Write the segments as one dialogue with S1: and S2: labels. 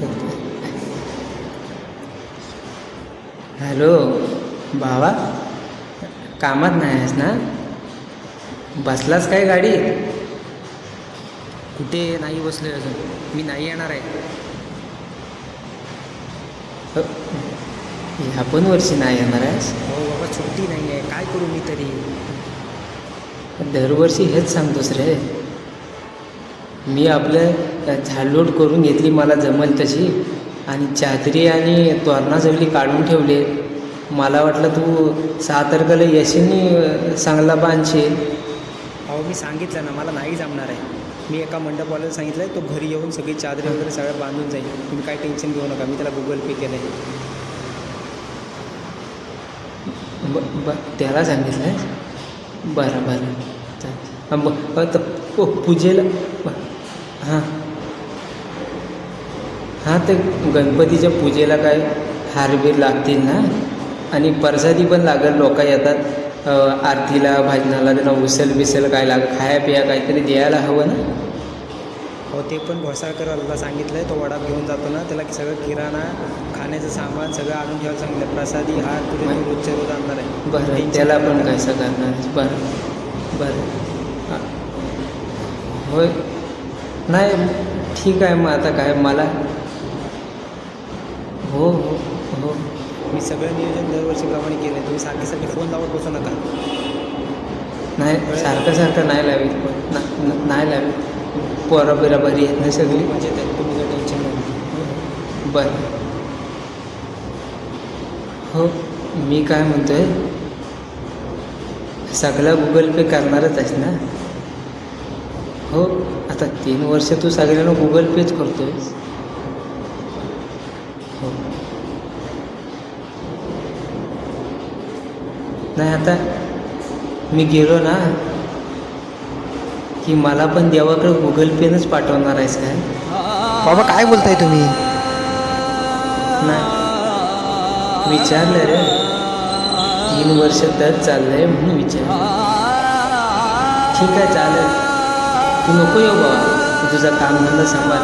S1: Hello भावा कामात नाही आहेस ना? बसलास काय गाडी
S2: कुठे? नाही बसले अजून. मी नाही येणार आहे.
S1: ह्या पण वर्षी नाही येणार आहेस?
S2: हो बाबा सुट्टी नाही आहे काय करू मी तरी?
S1: दरवर्षी हेच सांगतोस रे. मी आपलं झाडलोट करून घेतली मला जमल तशी. आणि चादरी आणि तोरणा सगळी काढून ठेवले. मला वाटलं तू सहा तारखेला यशीने चांगला बांधशील?
S2: अहो मी सांगितलं ना मला नाही जमणार आहे. मी एका मंडपवाल्याला सांगितलं आहे तो घरी येऊन सगळी चादरी वगैरे सगळं बांधून जाईल. तुम्ही काय टेन्शन घेऊ नका मी त्याला गुगल पे केलं आहे
S1: ब ब त्याला सांगितलं आहे बरं बरं. चालेल. ब पूजेला हां. हां ते गणपतीच्या पूजेला काय हारबीर लागतील ना? आणि प्रसादी पण लागेल लोक येतात. आरतीला भजनाला त्यांना उसल बिसल काय लाग खाया पिया काहीतरी द्यायला हवं ना?
S2: हो ते पण घोसाळकरला सांगितलं आहे तो वडा घेऊन जातो ना त्याला सगळं किराणा खाण्याचं सामान सगळं आणून ठेवायला सांगितलं प्रसादी हार तुरे तो रोजच्या रोज आणणार आहे.
S1: बरं त्याला पण करणार आहेस? बरं बरं. हां. होय. नाही ठीक आहे मग आता काय मला हो हो हो.
S2: मी सगळं नियोजन दरवर्षीप्रमाणे केलं आहे तुम्ही सारखे सारखे फोन लावत बसू नका.
S1: नाही सारखं सारखं नाही लावीत पण ना- ना- नाही लावीत. पोरं बिरा बरी आहेत ना सगळी?
S2: मजेत आहे तुम्ही काय टेन्शन नका
S1: बरं. हो मी काय म्हणतोय? सगळं गुगल पे करणारच आहेस ना? हो आता तीन वर्ष तू सगळ्यांना गुगल पेच करतोय. हो. नाही आता मी गेलो ना की मला पण देवाकडे गुगल पेनच पाठवणार आहेस काय?
S3: बाबा काय बोलताय तुम्ही?
S1: नाही. विचारलं रे. तीन वर्ष तर चाललंय म्हणून विचार ठीक आहे चालेल. तू नको येऊ बाबा तू तुझा कामधंदा सांभाळ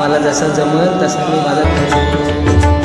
S1: मला जसा जमल तसा मी माझा खर्च